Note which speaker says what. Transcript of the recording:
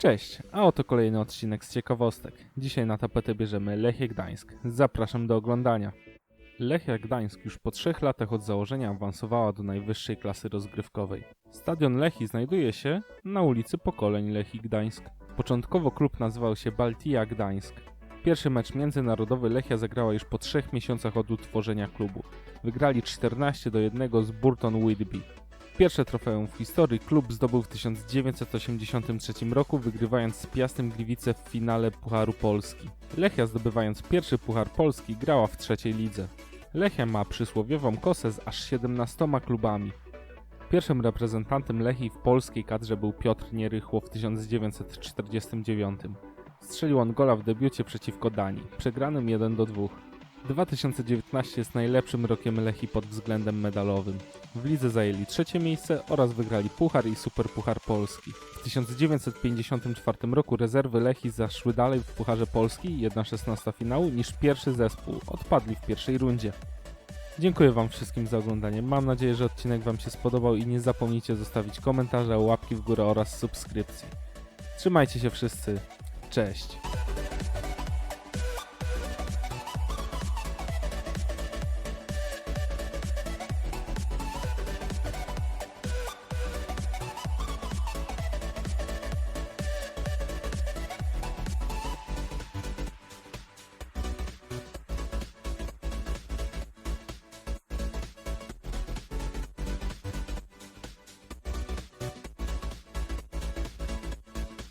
Speaker 1: Cześć, a oto kolejny odcinek z ciekawostek. Dzisiaj na tapetę bierzemy Lechię Gdańsk. Zapraszam do oglądania. Lechia Gdańsk już po trzech latach od założenia awansowała do najwyższej klasy rozgrywkowej. Stadion Lechii znajduje się na ulicy Pokoleń Lechii Gdańsk. Początkowo klub nazywał się Baltia Gdańsk. Pierwszy mecz międzynarodowy Lechia zagrała już po trzech miesiącach od utworzenia klubu. Wygrali 14 do 1 z Burton Whitby. Pierwsze trofeum w historii klub zdobył w 1983 roku, wygrywając z Piastem Gliwice w finale Pucharu Polski. Lechia zdobywając pierwszy Puchar Polski grała w trzeciej lidze. Lechia ma przysłowiową kosę z aż 17 klubami. Pierwszym reprezentantem Lechii w polskiej kadrze był Piotr Nierychło w 1949. Strzelił on gola w debiucie przeciwko Danii, przegranym 1 do 2. 2019 jest najlepszym rokiem Lechii pod względem medalowym. W lidze zajęli trzecie miejsce oraz wygrali Puchar i Superpuchar Polski. W 1954 roku rezerwy Lechii zaszły dalej w Pucharze Polski 1-16 finału niż pierwszy zespół. Odpadli w pierwszej rundzie. Dziękuję Wam wszystkim za oglądanie. Mam nadzieję, że odcinek Wam się spodobał i nie zapomnijcie zostawić komentarza, łapki w górę oraz subskrypcji. Trzymajcie się wszyscy. Cześć.